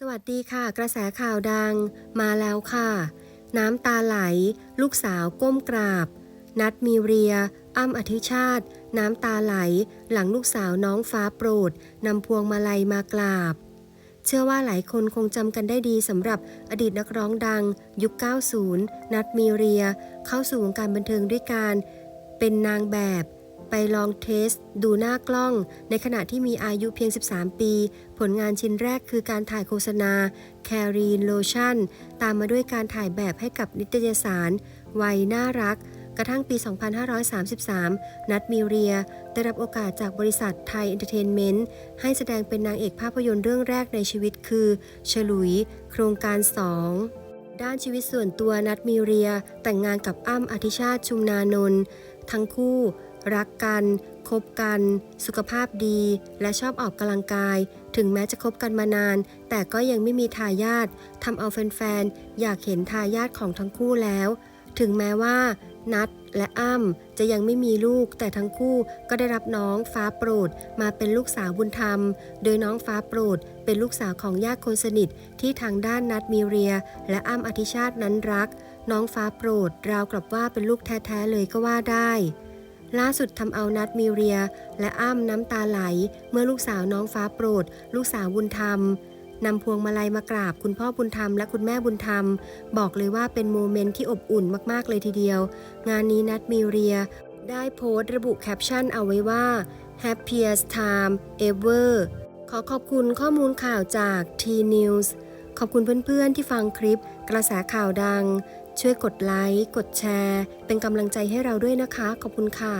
สวัสดีค่ะ กระแสข่าวดังมาแล้วค่ะ น้ำตาไหล ลูกสาวก้มกราบ นัดมีเรีย อ้ำอธิชาติ น้ำตาไหล หลังลูกสาวน้องฟ้าโปรดนำพวงมาลัยมากราบ เชื่อว่าหลายคนคงจำกันได้ดีสำหรับอดีตนักร้องดัง ยุค 90 นัดมีเรีย เข้าสู่วงการบันเทิงด้วยการเป็นนางแบบ ไปลองเทส ดูหน้ากล้อง ในขณะที่มีอายุเพียง 13 ปี ผลงานชิ้นแรกคือการถ่ายโฆษณาแครีนโลชั่น ตามมาด้วยการถ่ายแบบให้กับนิตยสาร วัยน่ารัก กระทั่งปี 2533 นัดมีเรีย ได้รับโอกาสจากบริษัทไทยเอนเตอร์เทนเมนต์ ให้แสดงเป็นนางเอกภาพยนตร์เรื่องแรกในชีวิตคือ ฉลุย โครงการ 2ด้านชีวิตส่วนตัวนัดมีเรีย แต่งงานกับอ้ำอธิชาติชุมนานนท์ ทั้งคู่ รักกัน คบกัน สุขภาพดี และชอบออกกำลังกาย ถึงแม้จะคบกันมานาน แต่ก็ยังไม่มีทายาททำเอาแฟนๆ อยากเห็นทายาทของทั้งคู่แล้ว ถึงแม้ว่า นัดและอ้ำจะยังไม่มีลูก แต่ทั้งคู่ก็ได้รับน้องฟ้าโปรดมาเป็นลูกสาวบุญธรรม โดยน้องฟ้าโปรด เป็นลูกสาวของญาติคนสนิทที่ทางด้านนัดมีเรีย และอ้ำอธิชาตินั้นรัก น้องฟ้าโปรด ราวกับว่าเป็นลูกแท้ๆเลยก็ว่าได้ล่าสุดทำเอานัดมีเรีย และอ้ำน้ำตาไหล เมื่อลูกสาวน้องฟ้าโปรด ลูกสาวบุญธรรม นำพวงมาลัยมากราบคุณพ่อบุญธรรมและคุณแม่บุญธรรม บอกเลยว่าเป็นโมเมนต์ที่อบอุ่นมากๆเลยทีเดียว งานนี้นัดมีเรีย ได้โพสต์ระบุแคปชั่นเอาไว้ว่า happiest time ever ขอขอบคุณข้อมูลข่าวจาก T News ขอบคุณเพื่อนๆที่ฟังคลิปกระแสข่าวดัง ช่วยกดไลค์ กดแชร์ เป็นกำลังใจให้เราด้วยนะคะ ขอบคุณค่ะ